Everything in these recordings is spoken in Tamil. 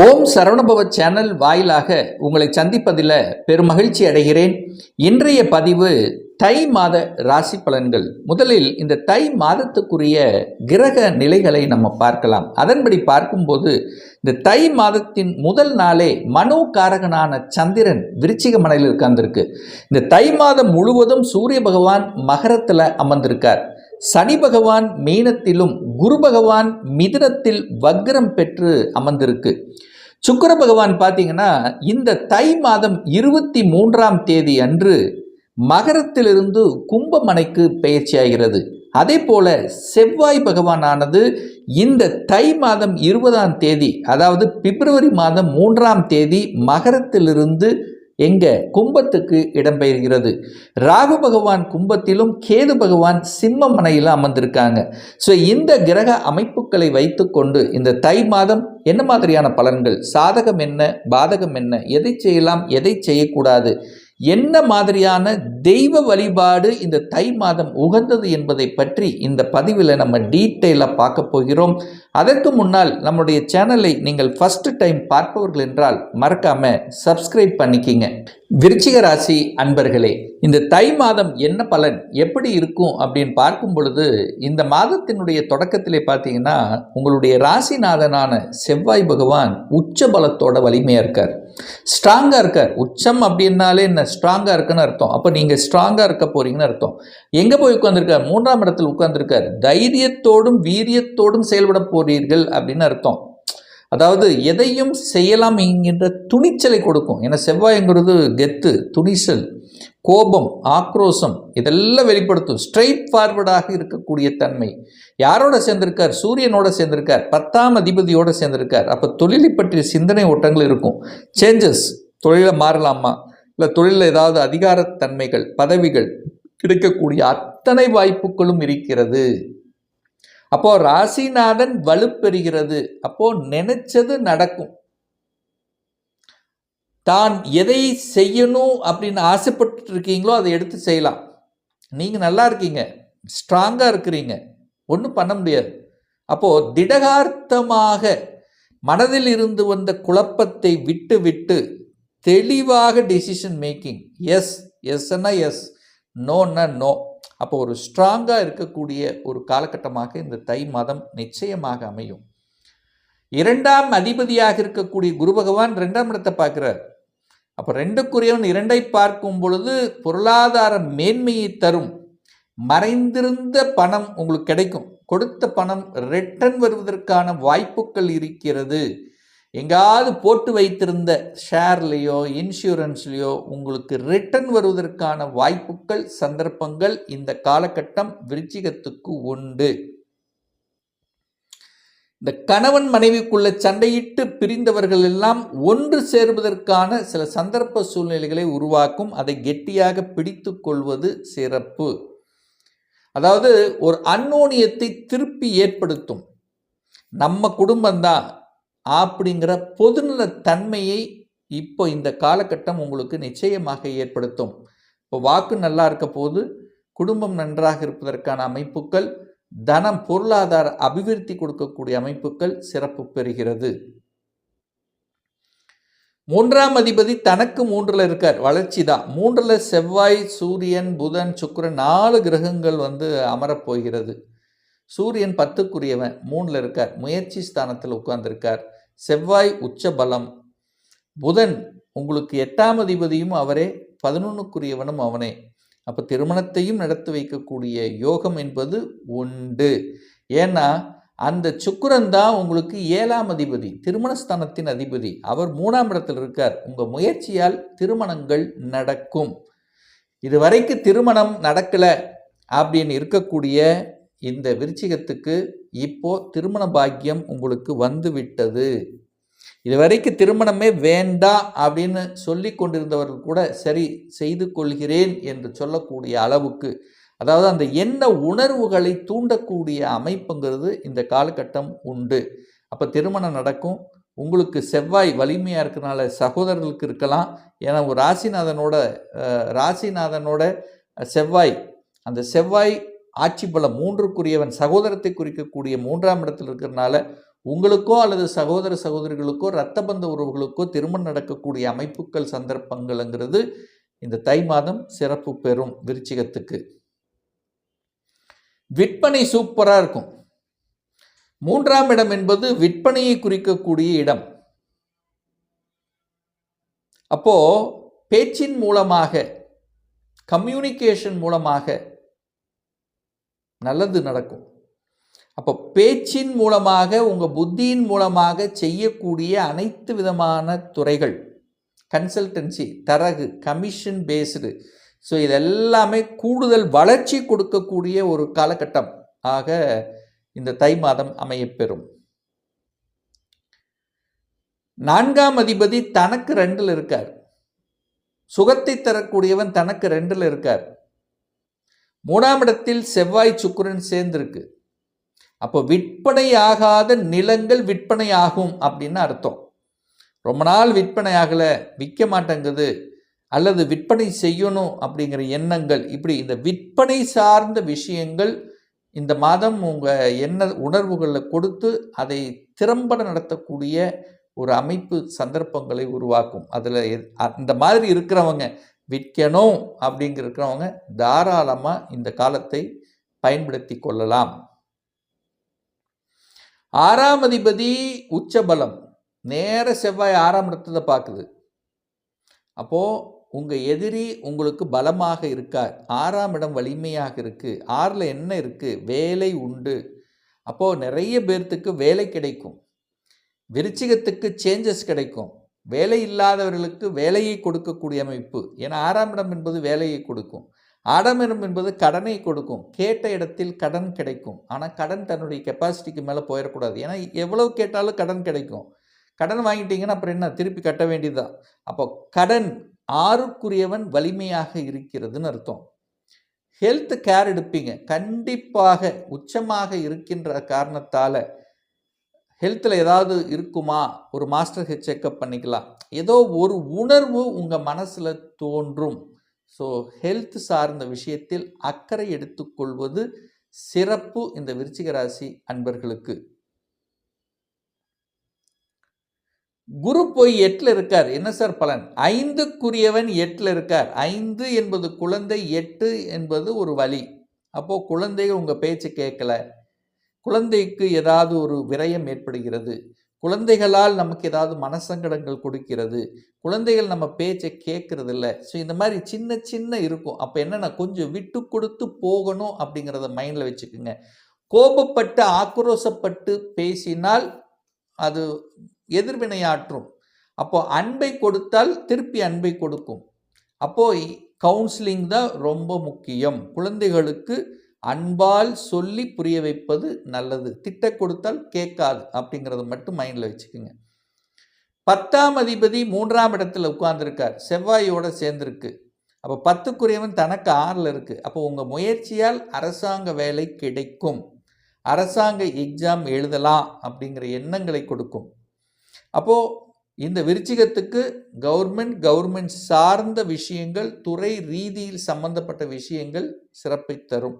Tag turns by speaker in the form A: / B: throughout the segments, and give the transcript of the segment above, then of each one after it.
A: ஓம் சரவணபவ சேனல் வாயிலாக உங்களை சந்திப்பதில் பெருமகிழ்ச்சி அடைகிறேன். இன்றைய பதிவு தை மாத ராசி பலன்கள். முதலில் இந்த தை மாதத்துக்குரிய கிரக நிலைகளை நம்ம பார்க்கலாம். அதன்படி பார்க்கும்போது இந்த தை மாதத்தின் முதல் நாளே மனோகாரகனான சந்திரன் விருச்சிக மனையில் உட்கார்ந்திருக்கு. இந்த தை மாதம் முழுவதும் சூரிய பகவான் மகரத்தில் அமர்ந்திருக்கார். சனி பகவான் மீனத்திலும் குரு பகவான் மிதுனத்தில் வக்ரம் பெற்று அமர்ந்திருக்கு. சுக்கர பகவான் பார்த்தீங்கன்னா இந்த தை மாதம் இருபத்தி மூன்றாம் தேதி அன்று மகரத்திலிருந்து கும்பமனைக்கு பயிற்சியாகிறது அதே போல செவ்வாய் பகவானானது இந்த தை மாதம் இருபதாம் தேதி அதாவது பிப்ரவரி மாதம் மூன்றாம் தேதி மகரத்திலிருந்து எங்க கும்பத்துக்கு இடம்பெயர்கிறது? ராகு பகவான் கும்பத்திலும் கேது பகவான் சிம்ம மனையில் அமர்ந்திருக்காங்க. ஸோ இந்த கிரக அமைப்புகளை வைத்துக்கொண்டு இந்த தை மாதம் என்ன மாதிரியான பலன்கள்? சாதகம் என்ன? பாதகம் என்ன? எதை செய்யலாம்? எதை செய்யக்கூடாது? என்ன மாதிரியான தெய்வ வழிபாடு இந்த தை மாதம் உகந்தது என்பதை பற்றி இந்த பதிவில் நம்ம டீட்டெயிலாக பார்க்க போகிறோம். அதற்கு முன்னால் நம்முடைய சேனலை நீங்கள் ஃபஸ்ட்டு டைம் பார்ப்பவர்கள் என்றால் மறக்காம சப்ஸ்கிரைப் பண்ணிக்கிங்க. விருச்சிக ராசி அன்பர்களே இந்த தை மாதம் என்ன பலன் எப்படி இருக்கும் அப்படின்னு பார்க்கும் பொழுது இந்த மாதத்தினுடைய தொடக்கத்திலே பார்த்தீங்கன்னா உங்களுடைய ராசிநாதனான செவ்வாய் பகவான் உச்ச பலத்தோட வலிமையாக இருக்கார். ஸ்ட்ராங்காக இருக்கார். உச்சம் அப்படின்னாலே என்ன? ஸ்ட்ராங்காக இருக்குன்னு அர்த்தம். அப்போ நீங்கள் ஸ்ட்ராங்காக இருக்க போகிறீங்கன்னு அர்த்தம். எங்கே போய் உட்காந்துருக்கார் மூன்றாம் இடத்தில் உட்காந்துருக்கார் தைரியத்தோடும் வீரியத்தோடும் செயல்பட போகிறீர்கள் அப்படின்னு அர்த்தம். அதாவது எதையும் செய்யலாம் என்கின்ற துணிச்சலை கொடுக்கும். ஏன்னா செவ்வாய்ங்கிறது கெத்து துணிச்சல் கோபம் ஆக்ரோஷம் இதெல்லாம் வெளிப்படுத்தும். ஸ்ட்ரைட் ஃபார்வர்டாக இருக்கக்கூடிய தன்மை. யாரோட சேர்ந்திருக்கார்? சூரியனோட சேர்ந்திருக்கார். பத்தாம் அதிபதியோட சேர்ந்திருக்கார். அப்போ தொழிலை பற்றிய சிந்தனை ஓட்டங்கள் இருக்கும். சேஞ்சஸ் தொழிலை மாறலாமா? இல்லை தொழிலில் ஏதாவது அதிகாரத்தன்மைகள் பதவிகள் கிடைக்கக்கூடிய அத்தனை வாய்ப்புகளும் இருக்கிறது. அப்போ ராசிநாதன் வலுப்பெறுகிறது. அப்போ நினைச்சது நடக்கும். தான் எதை செய்யணும் அப்படின்னு ஆசைப்பட்டு இருக்கீங்களோ அதை எடுத்து செய்யலாம். நீங்கள் நல்லா இருக்கீங்க. ஸ்ட்ராங்காக இருக்கிறீங்க. ஒன்றும் பண்ண முடியாது. அப்போது திடகார்த்தமாக மனதில் இருந்து வந்த குழப்பத்தை விட்டு விட்டு தெளிவாக டெசிஷன் மேக்கிங் எஸ் எஸ்ன்னா எஸ் நோன்னா நோ அப்போ ஒரு ஸ்ட்ராங்காக இருக்கக்கூடிய ஒரு காலகட்டமாக இந்த தை மாதம் நிச்சயமாக அமையும். இரண்டாம் அதிபதியாக இருக்கக்கூடிய குரு பகவான் ரெண்டாம் இடத்தை பார்க்குறார். அப்போ ரெண்டுக்குரியவன் இரண்டை பார்க்கும் பொழுது பொருளாதார மேன்மையை தரும். மறைந்திருந்த பணம் உங்களுக்கு கிடைக்கும். கொடுத்த பணம் ரிட்டர்ன் வருவதற்கான வாய்ப்புகள் இருக்கிறது. எங்காவது போட்டு வைத்திருந்த ஷேர்லேயோ இன்சூரன்ஸ்லேயோ உங்களுக்கு ரிட்டர்ன் வருவதற்கான வாய்ப்புகள் சந்தர்ப்பங்கள் இந்த காலகட்டம் விருச்சிகத்துக்கு உண்டு. இந்த கணவன் மனைவிக்குள்ள சண்டையிட்டு பிரிந்தவர்கள் எல்லாம் ஒன்று சேர்வதற்கான சில சந்தர்ப்ப சூழ்நிலைகளை உருவாக்கும். அதை கெட்டியாக பிடித்து கொள்வது சிறப்பு. அதாவது ஒரு அந்நோனியத்தை திருப்பி ஏற்படுத்தும். நம்ம குடும்பம்தான். அப்படிங்கிற பொதுநல தன்மையை இப்போ இந்த காலகட்டம் உங்களுக்கு நிச்சயமாக ஏற்படுத்தும். இப்போ வாக்கு நல்லா இருக்க போது குடும்பம் நன்றாக இருப்பதற்கான அமைப்புகள் தனம் பொருளாதார அபிவிருத்தி கொடுக்கக்கூடிய அமைப்புகள் சிறப்பு பெறுகிறது. மூன்றாம் அதிபதி தனக்கு மூன்றில் இருக்கார் வளர்ச்சி தான். மூன்றில் செவ்வாய் சூரியன் புதன் சுக்கிரன் நாலு கிரகங்கள் வந்து அமரப்போகிறது. சூரியன் பத்துக்குரியவன் மூணில் இருக்கார். முயற்சி ஸ்தானத்தில் உட்கார்ந்திருக்கார். செவ்வாய் உச்ச பலம். புதன் உங்களுக்கு எட்டாம் அதிபதியும் அவரே பதினொன்றுக்குரியவனும் அவனே. அப்போ திருமணத்தையும் நடத்தி வைக்கக்கூடிய யோகம் என்பது உண்டு. ஏன்னா அந்த சுக்கரன் தான் உங்களுக்கு ஏழாம் அதிபதி திருமணஸ்தானத்தின் அதிபதி. அவர் மூணாம் இடத்தில் இருக்கார். உங்கள் முயற்சியால் திருமணங்கள் நடக்கும். இதுவரைக்கு திருமணம் நடக்கலை அப்படின்னு இருக்கக்கூடிய இந்த விருச்சிகத்துக்கு இப்போ திருமண பாக்கியம் உங்களுக்கு வந்து விட்டது இதுவரைக்கும் திருமணமே வேண்டாம் அப்படின்னு சொல்லி கொண்டிருந்தவர்கள் கூட சரி செய்து கொள்கிறேன் என்று சொல்லக்கூடிய அளவுக்கு அதாவது அந்த எண்ண உணர்வுகளை தூண்டக்கூடிய அமைப்புங்கிறது இந்த காலகட்டம் உண்டு. அப்போ திருமணம் நடக்கும். உங்களுக்கு செவ்வாய் வலிமையாக இருக்கிறனால சகோதரர்களுக்கு இருக்கலாம். ஏன்னா ஒரு ராசிநாதனோட ராசிநாதனோட செவ்வாய் அந்த செவ்வாய் ஆட்சி பலம் மூன்றுக்குரியவன் சகோதரத்தை குறிக்கக்கூடிய மூன்றாம் இடத்தில் இருக்கிறனால உங்களுக்கோ அல்லது சகோதர சகோதரிகளுக்கோ இரத்த பந்த உறவுகளுக்கோ திருமணம் நடக்கக்கூடிய அமைப்புகள் சந்தர்ப்பங்கள்ங்கிறது இந்த தை மாதம் சிறப்பு பெறும் விருச்சிகத்துக்கு. விற்பனை சூப்பராக இருக்கும். மூன்றாம் இடம் என்பது விற்பனையை குறிக்கக்கூடிய இடம். அப்போ பேச்சின் மூலமாக கம்யூனிகேஷன் மூலமாக நல்லது நடக்கும். அப்போ பேச்சின் மூலமாக உங்கள் புத்தியின் மூலமாக செய்யக்கூடிய அனைத்து விதமான துறைகள் கன்சல்டன்சி தரகு கமிஷன் பேஸ்டு ஸோ இதெல்லாமே கூடுதல் வளர்ச்சி கொடுக்கக்கூடிய ஒரு காலகட்டம் ஆக இந்த தை மாதம் அமையப்பெறும். நான்காம் அதிபதி தனக்கு ரெண்டில் இருக்கார். சுகத்தை தரக்கூடியவன் தனக்கு ரெண்டில் இருக்கார். மூணாம் இடத்தில் செவ்வாய் சுக்கிரன் சேர்ந்திருக்கு. அப்போ விற்பனை ஆகாத நிலங்கள் விற்பனை ஆகும் அப்படின்னு அர்த்தம். ரொம்ப நாள் விற்பனை ஆகலை விற்க மாட்டேங்குது அல்லது விற்பனை செய்யணும் அப்படிங்கிற எண்ணங்கள் இப்படி இந்த விற்பனை சார்ந்த விஷயங்கள் இந்த மாதம் உங்கள் எண்ண உணர்வுகளில் கொடுத்து அதை திறம்பட நடத்தக்கூடிய ஒரு அமைப்பு சந்தர்ப்பங்களை உருவாக்கும். அதில் அந்த மாதிரி இருக்கிறவங்க விற்கணும் அப்படிங்கிறவங்க இருக்கிறவங்க தாராளமாக இந்த காலத்தை பயன்படுத்தி கொள்ளலாம். ஆறாம் அதிபதி உச்சபலம். நேர செவ்வாய் ஆறாம் இடத்தை பார்க்குது. அப்போது உங்கள் எதிரி உங்களுக்கு பலமாக இருக்கார். ஆறாம் இடம் வலிமையாக இருக்குது ஆறில் என்ன இருக்குது வேலை உண்டு. அப்போது நிறைய பேர்த்துக்கு வேலை கிடைக்கும். விருச்சிகத்துக்கு சேஞ்சஸ் கிடைக்கும். வேலை இல்லாதவர்களுக்கு வேலையை கொடுக்கக்கூடிய அமைப்பு. ஏன்னா ஆறாம் இடம் என்பது வேலையை கொடுக்கும். ஆடமிடம் என்பது கடனை கொடுக்கும். கேட்ட இடத்தில் கடன் கிடைக்கும். ஆனால் கடன் தன்னுடைய கெப்பாசிட்டிக்கு மேலே போயிடக்கூடாது. ஏன்னா எவ்வளவு கேட்டாலும் கடன் கிடைக்கும். கடன் வாங்கிட்டீங்கன்னா அப்புறம் என்ன? திருப்பி கட்ட வேண்டியதுதான். அப்போ கடன் ஆறுக்குரியவன் வலிமையாக இருக்கிறதுன்னு அர்த்தம். ஹெல்த் கேர் எடுப்பீங்க. கண்டிப்பாக உச்சமாக இருக்கின்ற காரணத்தால் ஹெல்த்தில் ஏதாவது இருக்குமா? ஒரு மாஸ்டர் ஹெட் செக்கப் பண்ணிக்கலாம். ஏதோ ஒரு உணர்வு உங்கள் மனசில் தோன்றும். ஸோ ஹெல்த் சார்ந்த விஷயத்தில் அக்கறை எடுத்துக்கொள்வது சிறப்பு இந்த விருச்சிக ராசி அன்பர்களுக்கு. குரு போய் எட்டில் இருக்கார். என்ன சார் பலன்? ஐந்துக்குரியவன் எட்டில் இருக்கார். ஐந்து என்பது குழந்தை எட்டு என்பது ஒரு வழி அப்போது குழந்தைகள் உங்கள் பேச்சு கேட்கல. குழந்தைக்கு ஏதாவது ஒரு விரயம் ஏற்படுகிறது. குழந்தைகளால் நமக்கு ஏதாவது மனசங்கடங்கள் கொடுக்கிறது. குழந்தைகள் நம்ம பேச்சை கேட்கறது இல்லை ஸோ இந்த மாதிரி சின்ன சின்ன இருக்கும். அப்போ என்னென்னா கொஞ்சம் விட்டு கொடுத்து போகணும் அப்படிங்கிறத மைண்டில் வச்சுக்கோங்க. கோபப்பட்டு ஆக்ரோசப்பட்டு பேசினால் அது எதிர்வினையாற்றும். அப்போது அன்பை கொடுத்தால் திருப்பி அன்பை கொடுக்கும். அப்போது கவுன்சிலிங் தான் ரொம்ப முக்கியம். குழந்தைகளுக்கு அன்பால் சொல்லி புரிய வைப்பது நல்லது. திட்ட கொடுத்தால் கேட்காது அப்படிங்கிறத மட்டும் மைண்டில் வச்சுக்கோங்க. பத்தாம் அதிபதி மூன்றாம் இடத்துல உட்கார்ந்துருக்கார். செவ்வாயோடு சேர்ந்துருக்கு. அப்போ பத்துக்குரியவன் தனக்கு ஆறில் இருக்குது அப்போ உங்கள் முயற்சியால் அரசாங்க வேலை கிடைக்கும். அரசாங்க எக்ஸாம் எழுதலாம் அப்படிங்கிற எண்ணங்களை கொடுக்கும். அப்போது இந்த விருச்சிகத்துக்கு கவர்மெண்ட் கவர்மெண்ட் சார்ந்த விஷயங்கள் துறை ரீதியில் சம்பந்தப்பட்ட விஷயங்கள் சிறப்பை தரும்.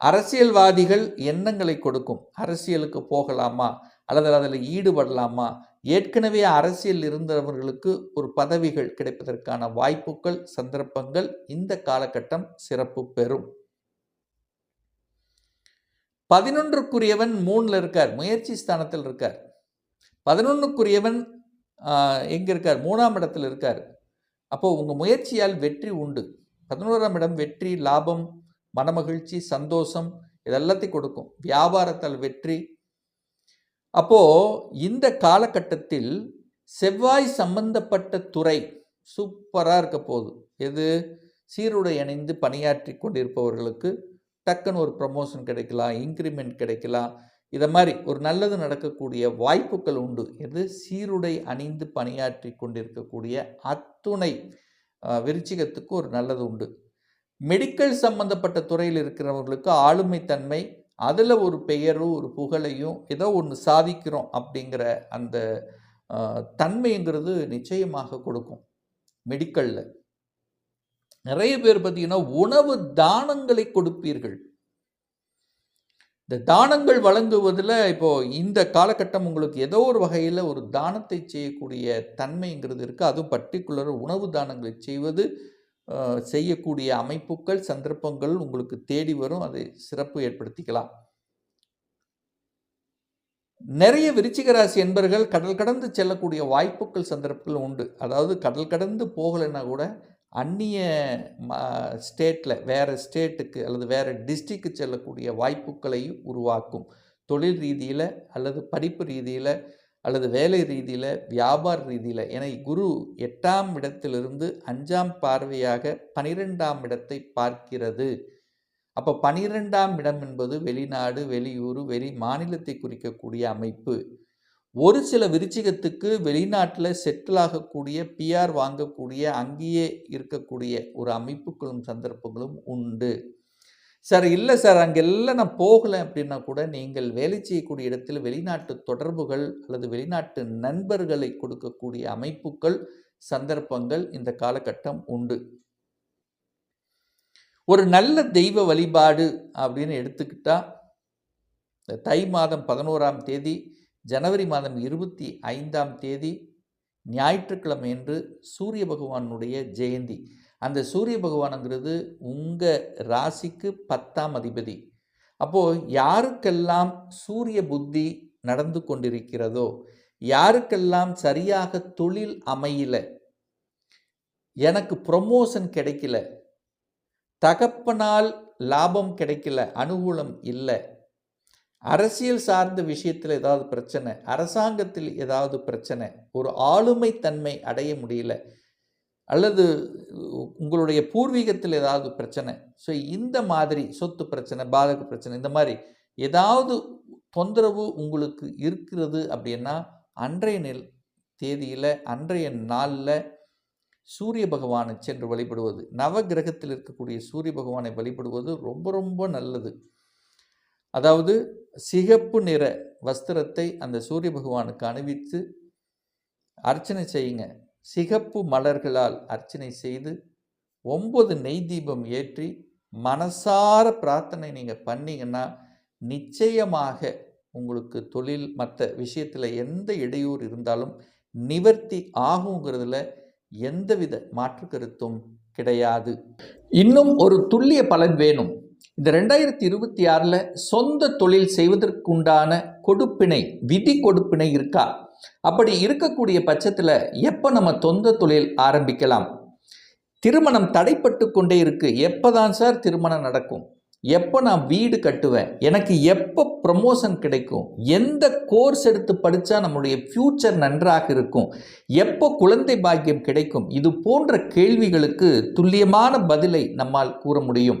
A: அரசியல்வாதிகள் எண்ணங்களை கொடுக்கும். அரசியலுக்கு போகலாமா? அல்லது அதில் ஈடுபடலாமா? ஏற்கனவே அரசியல் இருந்தவர்களுக்கு ஒரு பதவிகள் கிடைப்பதற்கான வாய்ப்புகள் சந்தர்ப்பங்கள் இந்த காலகட்டம் சிறப்பு பெறும். பதினொன்றுக்குரியவன் மூணில் இருக்கார். முயற்சி ஸ்தானத்தில் இருக்கார். பதினொன்றுக்குரியவன் எங்கே இருக்கார்? மூணாம் இடத்தில் இருக்கார். அப்போது உங்கள் முயற்சியால் வெற்றி உண்டு. பதினோராம் இடம் வெற்றி லாபம் மனமகிழ்ச்சி சந்தோஷம் இதெல்லாத்தையும் கொடுக்கும். வியாபாரத்தால் வெற்றி. அப்போது இந்த காலகட்டத்தில் செவ்வாய் சம்பந்தப்பட்ட துறை சூப்பராக இருக்க போகுது. எது? சீருடை அணிந்து பணியாற்றி கொண்டிருப்பவர்களுக்கு டக்குன்னு ஒரு ப்ரமோஷன் கிடைக்கலாம் இன்க்ரிமெண்ட் கிடைக்கலாம். இதை மாதிரி ஒரு நல்லது நடக்கக்கூடிய வாய்ப்புகள் உண்டு. எது? சீருடை அணிந்து பணியாற்றி கொண்டிருக்கக்கூடிய அத்துணை விருச்சிகத்துக்கு ஒரு நல்லது உண்டு. மெடிக்கல் சம்பந்தப்பட்ட துறையில் இருக்கிறவங்களுக்கு ஆளுமை தன்மை அதில் ஒரு பெயரும் ஒரு புகழையும் ஏதோ ஒன்று சாதிக்கிறோம் அப்படிங்கிற அந்த தன்மைங்கிறது நிச்சயமாக கொடுக்கும் மெடிக்கலில் நிறைய பேர் பார்த்தீங்கன்னா உணவு தானங்களை கொடுப்பீர்கள். இந்த தானங்கள் வழங்குவதில் இப்போது இந்த காலகட்டம் உங்களுக்கு ஏதோ ஒரு வகையில் ஒரு தானத்தை செய்யக்கூடிய தன்மைங்கிறது இருக்குது அதுவும் பர்டிகுலர் உணவு தானங்களை செய்வது செய்யக்கூடிய அமைப்புகள் சந்தர்ப்பங்கள் உங்களுக்கு தேடி வரும். அதை சிறப்பு ஏற்படுத்திக்கலாம். நிறைய விருச்சிக ராசி என்பர்கள் கடல் கடந்து செல்லக்கூடிய வாய்ப்புகள் சந்தர்ப்பங்கள் உண்டு. அதாவது கடல் கடந்து போகலைன்னா கூட அந்நிய ஸ்டேட்டில் வேறு ஸ்டேட்டுக்கு அல்லது வேறு டிஸ்ட்ரிக்கு செல்லக்கூடிய வாய்ப்புகளை உருவாக்கும். தொழில் ரீதியில் அல்லது படிப்பு ரீதியில் அல்லது வேலை ரீதியில் வியாபார ரீதியில் என குரு எட்டாம் இடத்திலிருந்து அஞ்சாம் பார்வையாக பனிரெண்டாம் இடத்தை பார்க்கிறது. அப்போ பனிரெண்டாம் இடம் என்பது வெளிநாடு வெளியூர் வெளி மாநிலத்தை குறிக்கக்கூடிய அமைப்பு. ஒரு சில விருச்சிகத்துக்கு வெளிநாட்டில் செட்டில் ஆகக்கூடிய பிஆர் வாங்கக்கூடிய அங்கேயே இருக்கக்கூடிய ஒரு அமைப்புகளும் சந்தர்ப்பங்களும் உண்டு. சார் இல்லை சார் அங்கெல்லாம் நான் போகலை அப்படின்னா கூட நீங்கள் வேலை செய்யக்கூடிய இடத்தில் வெளிநாட்டு தொடர்புகள் அல்லது வெளிநாட்டு நண்பர்களை கொடுக்கக்கூடிய அமைப்புகள் சந்தர்ப்பங்கள் இந்த காலகட்டம் உண்டு. ஒரு நல்ல தெய்வ வழிபாடு அப்படின்னு எடுத்துக்கிட்டா இந்த தை மாதம் பதினோராம் தேதி ஜனவரி மாதம் இருபத்தி ஐந்தாம் தேதி ஞாயிற்றுக்கிழமை என்று சூரிய பகவானுடைய ஜெயந்தி. அந்த சூரிய பகவானுங்கிறது உங்கள் ராசிக்கு பத்தாம் அதிபதி. அப்போது யாருக்கெல்லாம் சூரிய புத்தி நடந்து கொண்டிருக்கிறதோ யாருக்கெல்லாம் சரியாக தொழில் அமையல எனக்கு ப்ரொமோஷன் கிடைக்கல தகப்பனால் லாபம் கிடைக்கல அனுகூலம் இல்லை அரசியல் சார்ந்த விஷயத்தில் ஏதாவது பிரச்சனை அரசாங்கத்தில் ஏதாவது பிரச்சனை ஒரு ஆளுமை தன்மை அடைய முடியல அல்லது உங்களுடைய பூர்வீகத்தில் ஏதாவது பிரச்சனை ஸோ இந்த மாதிரி சொத்து பிரச்சனை பாதக பிரச்சனை இந்த மாதிரி ஏதாவது தொந்தரவு உங்களுக்கு இருக்கிறது அப்படின்னா அன்றைய நெல் தேதியில் அன்றைய நாளில் சூரிய பகவானை சென்று வழிபடுவது நவ கிரகத்தில் இருக்கக்கூடிய சூரிய பகவானை வழிபடுவது ரொம்ப ரொம்ப நல்லது. அதாவது சிகப்பு நிற வஸ்திரத்தை அந்த சூரிய பகவானுக்கு அணிவித்து அர்ச்சனை செய்யுங்க. சிகப்பு மலர்களால் அர்ச்சனை செய்து ஒம்பது நெய் தீபம் ஏற்றி மனசார பிரார்த்தனை நீங்கள் பண்ணீங்கன்னா நிச்சயமாக உங்களுக்கு தொழில் மற்ற விஷயத்தில் எந்த இடையூறு இருந்தாலும் நிவர்த்தி ஆகுங்கிறதுல எந்தவித மாற்று கருத்தும் கிடையாது. இன்னும் ஒரு துல்லிய பலன் வேணும். இந்த ரெண்டாயிரத்தி இருபத்தி ஆறில் சொந்த தொழில் செய்வதற்குண்டான கொடுப்பினை விதி கொடுப்பினை இருக்கா? அப்படி இருக்கக்கூடிய பட்சத்தில் எப்போ நம்ம சொந்த தொழில் ஆரம்பிக்கலாம்? திருமணம் தடைப்பட்டு கொண்டே இருக்குது எப்போ தான் சார் திருமணம் நடக்கும்? எப்போ நான் வீடு கட்டுவேன்? எனக்கு எப்போ ப்ரமோஷன் கிடைக்கும்? எந்த கோர்ஸ் எடுத்து படித்தா நம்மளுடைய ஃப்யூச்சர் நன்றாக இருக்கும்? எப்போ குழந்தை பாக்கியம் கிடைக்கும்? இது போன்ற கேள்விகளுக்கு துல்லியமான பதிலை நம்மால் கூற முடியும்.